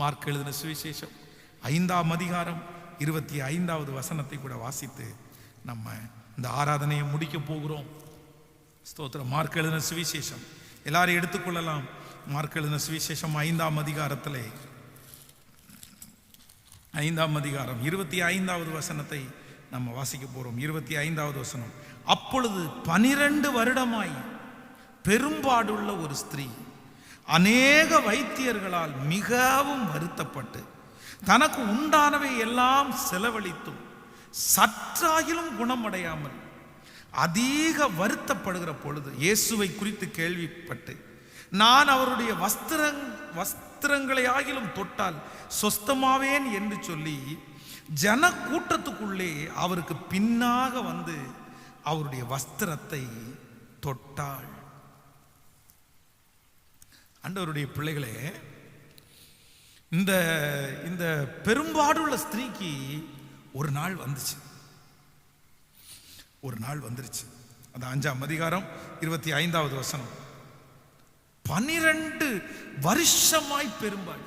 Mark எழுதின சுவிசேஷம். ஐந்தாம் அதிகாரம் இருபத்தி ஐந்தாவது வசனத்தை கூட வாசித்து நம்ம இந்த ஆராதனையை முடிக்க போகிறோம். ஸ்தோத்திரம். மார்க் எழுதின சுவிசேஷம். எல்லாரும் எடுத்துக்கொள்ளலாம் மார்க் எழுதின சுவிசேஷம் ஐந்தாம் அதிகாரத்திலே. ஐந்தாம் அதிகாரம் இருபத்தி ஐந்தாவது வசனத்தை நம்ம வாசிக்க போகிறோம் இருபத்தி ஐந்தாவது வசனம். அப்பொழுது பனிரெண்டு வருடமாய் பெரும்பாடுள்ள ஒரு ஸ்திரீ அநேக வைத்தியர்களால் மிகவும் வருத்தப்பட்டு தனக்கு உண்டானவை எல்லாம் செலவழித்தும் சற்றாகிலும் குணமடையாமல் அதிக வருத்தப்படுகிற பொழுது இயேசுவை குறித்து கேள்விப்பட்டு நான் அவருடைய வஸ்திரங் வஸ்திரங்களை ஆகிலும் தொட்டால் சொஸ்தமாவேன்? என்று சொல்லி ஜன கூட்டத்துக்குள்ளே அவருக்கு பின்னாக வந்து அவருடைய வஸ்திரத்தை தொட்டாள். ஆண்டவருடைய பிள்ளைகளே இந்த இந்த பெரும்பாடுள்ள ஸ்திரீக்கு ஒரு நாள் வந்துச்சு. ஒரு நாள் வந்துருச்சு. அந்த அஞ்சாம் அதிகாரம் இருபத்தி ஐந்தாவது வசனம். பனிரெண்டு வருஷமாய் பெரும்பாடு.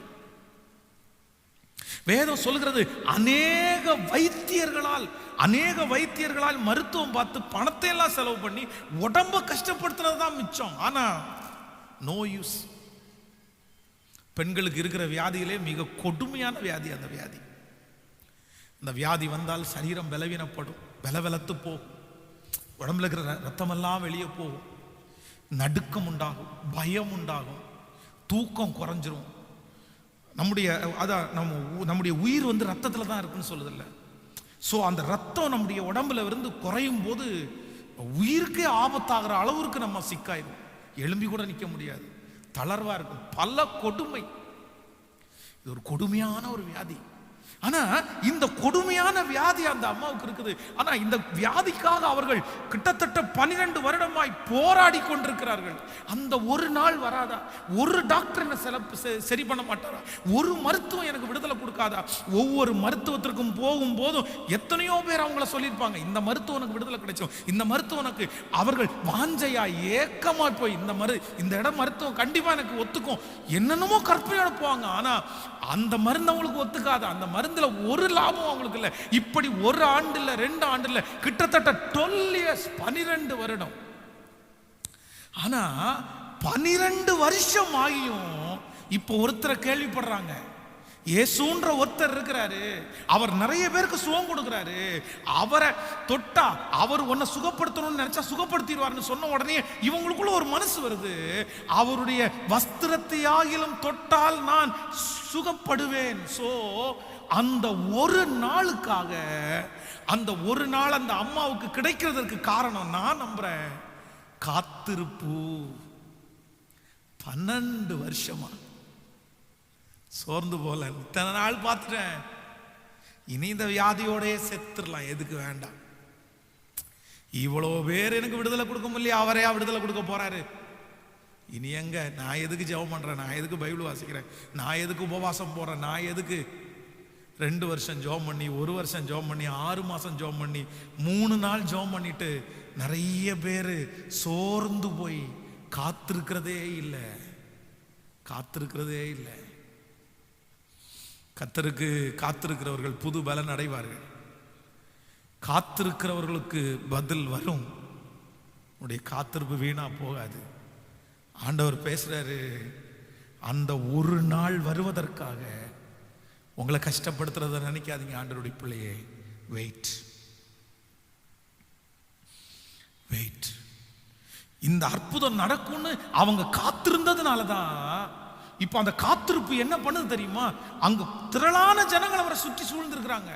வேதம் சொல்கிறது அநேக வைத்தியர்களால் அநேக வைத்தியர்களால் மருத்துவம் பார்த்து பணத்தை எல்லாம் செலவு பண்ணி உடம்ப கஷ்டப்படுத்துறது தான் மிச்சம். ஆனா நோ யூஸ் பெண்களுக்கு இருக்கிற வியாதியிலே மிக கொடுமையான வியாதி அந்த வியாதி. இந்த வியாதி வந்தால் சரீரம் பலவீனப்படும் பலவெலத்து போகும். உடம்புல இருக்கிற ர- ரத்தமெல்லாம் வெளியே போகும். நடுக்கம் உண்டாகும் பயம் உண்டாகும் தூக்கம் குறைஞ்சிரும். நம்முடைய அதான் நம்ம உ- நம்முடைய உயிர் வந்து ரத்தத்தில் தான் இருக்குன்னு சொல்லுதில்ல. ஸோ அந்த ரத்தம் நம்முடைய உடம்புல இருந்து குறையும் போது உயிருக்கே ஆபத்தாகிற அளவுக்கு நம்ம சிக்காயிடும் எலும்பி கூட நிற்க முடியாது. தளர்வாக இருக்கும். பல கொடுமை. இது ஒரு கொடுமையான ஒரு வியாதி. ஆனா இந்த கொடுமையான வியாதி அந்த அம்மாவுக்கு இருக்குது. ஆனா இந்த வியாதிக்காக அவர்கள் கிட்டத்தட்ட பனிரெண்டு வருடமாய் போராடி கொண்டிருக்கிறார்கள். அந்த ஒரு நாள் வராதா? ஒரு டாக்டர் என்ன செலப்பு செ- சரி பண்ண மாட்டாரா? ஒரு மருத்துவம் எனக்கு விடுதலை கொடுக்காதா? ஒவ்வொரு மருத்துவத்திற்கும் போகும் போதும் எத்தனையோ பேர் அவங்கள சொல்லியிருப்பாங்க இந்த மருத்துவம் உனக்கு விடுதலை கிடைச்சோம். இந்த மருத்துவனுக்கு அவர்கள் வாஞ்சையா ஏக்கமா போய் இந்த மரு இந்த இடம் மருத்துவம் கண்டிப்பா எனக்கு ஒத்துக்கும். என்னென்னமோ கற்பனையோட போவாங்க. ஆனா அந்த மருந்து அவங்களுக்கு ஒத்துக்காது? அந்த மருந்தில் ஒரு லாபம் அவங்களுக்கு இல்லை. இப்படி ஒரு ஆண்டு இல்லை ரெண்டு ஆண்டு இல்ல கிட்டத்தட்ட டுவெல் இயர்ஸ் பனிரெண்டு வருடம். ஆனா பனிரெண்டு வருஷம் ஆகியும் இப்போ ஒருத்தரை கேள்விப்படுறாங்க. இயேசுன்ற ஒருத்தர் இருக்கிறாரு. அவர் நிறைய பேருக்கு சுகம் கொடுக்குறாரு. அவரை தொட்டா அவர் உன்னை சுகப்படுத்தணும்னு நினைச்சா சுகப்படுத்திடுவார்னு சொன்ன உடனே இவங்களுக்குள்ள ஒரு மனசு வருது. அவருடைய வஸ்திரத்தையாகிலும் தொட்டால் நான் சுகப்படுவேன். சோ அந்த ஒரு நாளுக்காக அந்த ஒரு நாள் அந்த அம்மாவுக்கு கிடைக்கிறதுக்கு காரணம் நான் நம்புறேன். காத்திருப்பு. பன்னெண்டு வருஷமா. சோர்ந்து போல. இத்தனை நாள் பார்த்துட்டேன். இனி இந்த வியாதியோடயே செத்துடலாம். எதுக்கு வேண்டாம். இவ்வளோ பேர் எனக்கு விடுதலை கொடுக்க முடியல அவரையா விடுதலை கொடுக்க போறாரு. இனி எங்க? நான் எதுக்கு ஜெபம் பண்றேன்? நான் எதுக்கு பைபிள் வாசிக்கிறேன்? நான் எதுக்கு உபவாசம் போறேன் நான் எதுக்கு? ரெண்டு வருஷம் ஜோம் பண்ணி ஒரு வருஷம் ஜோம் பண்ணி ஆறு மாதம் ஜோம் பண்ணி மூணு நாள் ஜோம் பண்ணிட்டு நிறைய பேர் சோர்ந்து போய் காத்திருக்கிறதே இல்லை. காத்திருக்கிறதே இல்லை. கத்தருக்கு காத்திருக்கிறவர்கள் புது பலன் அடைவார்கள். காத்திருக்கிறவர்களுக்கு பதில் வரும். உடைய காத்திருப்பு வீணா போகாது. ஆண்டவர் பேசுறாரு அந்த ஒரு நாள் வருவதற்காக உங்களை கஷ்டப்படுத்துறத நினைக்காதீங்க ஆண்டருடைய பிள்ளையே. வெயிட் வெயிட் இந்த அற்புதம் நடக்கும்னு அவங்க காத்திருந்ததுனால தான் இப்போ அந்த காத்திருப்பு என்ன பண்ணுது தெரியுமா? அங்க திரளான ஜனங்கள் அவரை சுற்றி சூழ்ந்திருக்கிறாங்க.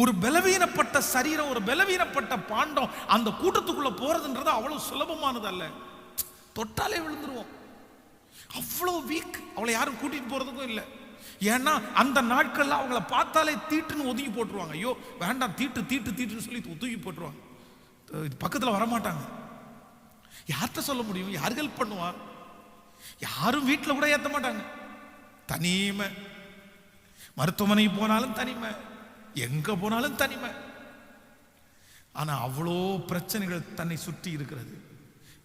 ஒரு பலவீனப்பட்ட சரீரம் ஒரு பலவீனப்பட்ட பாண்டம் அந்த கூட்டத்துக்குள்ள போறதுன்றது அவ்வளவு சுலபமானது அல்ல. தொட்டாலே விழுந்துருவோம். அவ்வளோ வீக் அவளை யாரும் கூட்டிட்டு போறதுக்கும் இல்லை. ஏன்னா அந்த நாட்கள்ல அவங்கள பார்த்தாலே தீட்டுன்னு ஒதுங்கி போட்டுருவாங்க. ஐயோ வேண்டாம் தீட்டு தீட்டு தீட்டுன்னு சொல்லி ஒதுங்கி போட்டுருவாங்க. பக்கத்தில் பக்கத்துல வரமாட்டாங்க. யார்கிட்ட சொல்ல முடியும்? யார் ஹெல்ப் பண்ணுவா? யாரும் வீட்டில் கூட ஏற்ற மாட்டாங்க. தனிமை. மருத்துவமனைக்கு போனாலும் தனிமை. எங்க போனாலும் தனிமை. ஆனா அவ்வளோ பிரச்சனைகள் தன்னை சுற்றி இருக்கிறது.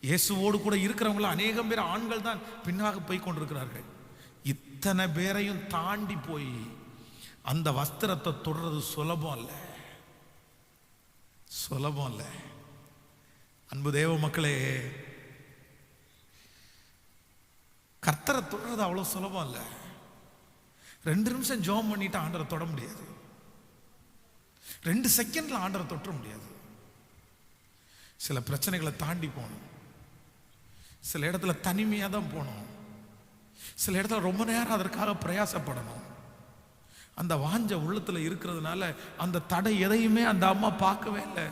இயேசுவோடு கூட இருக்கிறவங்கள அநேகம் பேர் ஆண்கள் தான் பின்னாக போய் கொண்டிருக்கிறார்கள். இத்தனை பேரையும் தாண்டி போய் அந்த வஸ்திரத்தை தொடுறது சுலபம் இல்லை. சுலபம் இல்லை. அன்பு தேவ மக்களே கர்த்தரை தொடுறது அவ்வளோ சுலபம் இல்லை. ரெண்டு நிமிஷம் ஜோம் பண்ணிட்டு ஆண்டரை தொட முடியாது. ரெண்டு செகண்டில் ஆண்டரை தொட்ட முடியாது. சில பிரச்சனைகளை தாண்டி போகணும். சில இடத்துல தனிமையாக தான் போகணும். சில இடத்துல ரொம்ப நேரம் அதற்காக பிரயாசப்படணும். அந்த வாஞ்ச உள்ளத்துல இருக்கிறதுனால அந்த தடை எதையுமே அந்த அம்மா பார்க்கவே இல்லை.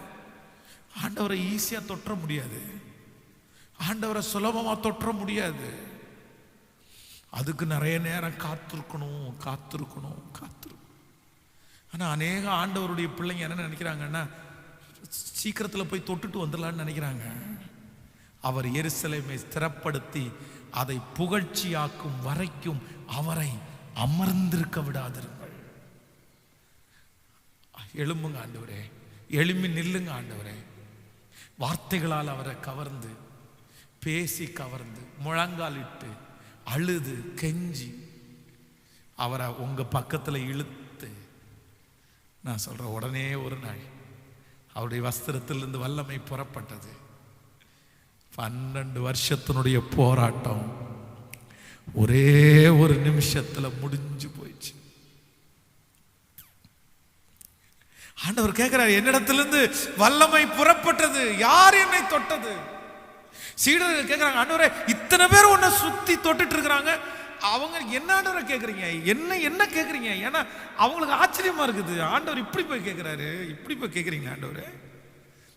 ஆண்டவரை ஈஸியா தொற்ற முடியாது. ஆண்டவரை சுலபமா தொற்ற முடியாது. அதுக்கு நிறைய நேரம் காத்திருக்கணும் காத்திருக்கணும் காத்திருக்கணும். ஆனா அநேக ஆண்டவருடைய பிள்ளைங்க என்ன நினைக்கிறாங்கன்னா சீக்கிரத்துல போய் தொட்டுட்டு வந்துடலான்னு நினைக்கிறாங்க. அவர் எரிசலைமை ஸ்திரப்படுத்தி அதை புகழ்ச்சியாக்கும் வரைக்கும் அவரை அமர்ந்திருக்க விடாதிருங்கள். எழும்புங்க ஆண்டவரே எழும்பி நில்லுங்க ஆண்டவரே. வார்த்தைகளால் அவரை கவர்ந்து பேசி கவர்ந்து முழங்காலிட்டு அழுது கெஞ்சி அவரை உங்க பக்கத்துல இழுத்து நான் சொல்கிறேன் உடனே ஒரு நாள் அவருடைய வஸ்திரத்திலிருந்து வல்லமை புறப்பட்டது. பன்னெண்டு வருஷத்தினுடைய போராட்டம் ஒரே ஒரு நிமிஷத்தில் முடிஞ்சு போயிடுச்சு. ஆண்டவர் கேட்கிறார் என்னிடத்திலிருந்து வல்லமை புறப்பட்டது யார் என்னை தொட்டது? சீடர்கள் கேட்கிறாங்க ஆண்டவரே இத்தனை பேர் உன்னை சுத்தி தொட்டுட்டு இருக்கிறாங்க. அவங்க என்ன ஆண்டவரை கேட்குறீங்க? என்ன என்ன கேட்குறீங்க? ஏன்னா அவங்களுக்கு ஆச்சரியமா இருக்குது. ஆண்டவர் இப்படி போய் கேட்குறாரு. இப்படி போய் கேட்குறீங்க ஆண்டவர்?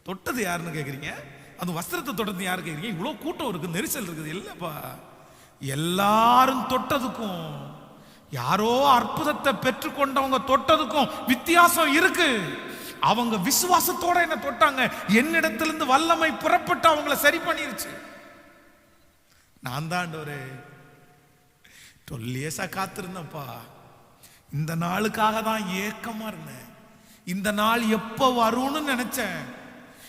தொட்டது யாருன்னு கேட்குறீங்க? அந்த வஸ்திரத்தை தொடர்ந்து யாருக்கு கேட்குறீங்க இவ்வளோ கூட்டம் இருக்குது நெரிசல் இருக்குது. இல்லைப்பா. எல்லாரும் தொட்டதுக்கும் யாரோ அற்புதத்தை பெற்றுக்கொண்டவங்க தொட்டதுக்கும் வித்தியாசம் இருக்கு. அவங்க விசுவாசத்தோட என்ன தொட்டாங்க. என்னிடத்திலிருந்து வல்லமை புறப்பட்டு அவங்கள சரி பண்ணிருச்சு. நான் தான் ஒரு தொல்லியேசா காத்திருந்தேன்ப்பா. இந்த நாளுக்காக தான் ஏக்கமா இருந்தேன். இந்த நாள் எப்போ வரும்னு நினைச்சேன்.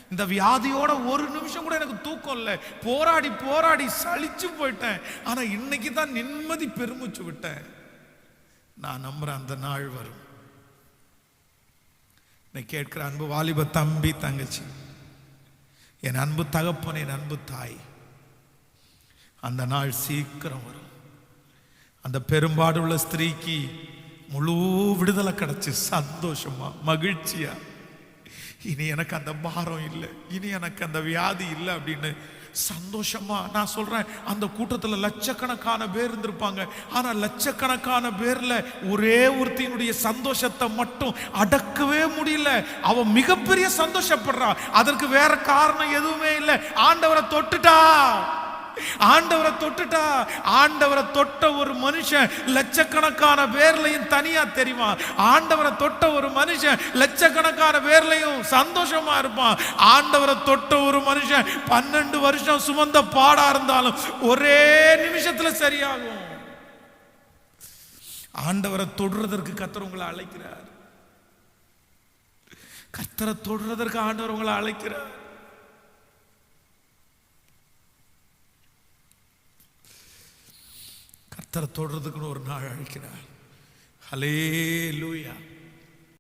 இந்த வியாதியோட ஒரு நிமிஷம் கூட எனக்கு தூக்கம் இல்லை. போராடி போராடி சளிச்சு போயிட்டேன். ஆனா இன்னைக்கு தான் நிம்மதி பெருமிச்சு விட்டேன். நான் நம்புறேன் அந்த நாள் வரும். நான் கேட்கிற அன்பு வாலிப தம்பி தங்கச்சி. என் அன்பு தகப்பன் என் அன்பு தாய். அந்த நாள் சீக்கிரம் வரும். அந்த பெரும்பாடு உள்ள ஸ்திரீக்கு முழு விடுதலை கிடைச்சு சந்தோஷமா மகிழ்ச்சியா. இனி எனக்கு அந்த பாரம் இல்லை இனி எனக்கு அந்த வியாதி இல்லை அப்படின்னு சந்தோஷமா நான் சொல்றேன். அந்த கூட்டத்தில் லட்சக்கணக்கான பேர் இருந்திருப்பாங்க. ஆனா லட்சக்கணக்கான பேர்ல ஒரே ஒருத்தியினுடைய சந்தோஷத்தை மட்டும் அடக்கவே முடியல. அவன் மிகப்பெரிய சந்தோஷப்படுறான். அதற்கு வேற காரணம் எதுவுமே இல்லை. ஆண்டவரை தொட்டுட்டா. ஆண்டவரை தொட்டுட்டா ஆண்டவரை தொட்ட ஒரு மனுஷன் லட்சக்கணக்கான பேர்லையும் தனியா தெரியுமா ஆண்டவரை தொட்ட ஒரு மனுஷன் லட்சக்கணக்கான பேர்லையும் சந்தோஷமா இருப்பான். ஆண்டவரை தொட்ட ஒரு மனுஷன் பன்னெண்டு வருஷம் சுமந்த பாடா இருந்தாலும் ஒரே நிமிஷத்துல சரியாகும். ஆண்டவரை தொடுறதற்கு கத்தர் உங்களை அழைக்கிறார். கத்தரை தொடுறதற்கு ஆண்டவர் உங்களை அழைக்கிறார். கத்தரை தொடுறதுக்குன்னு ஒரு நாள் அழைக்கிறார். ஹலே லூயா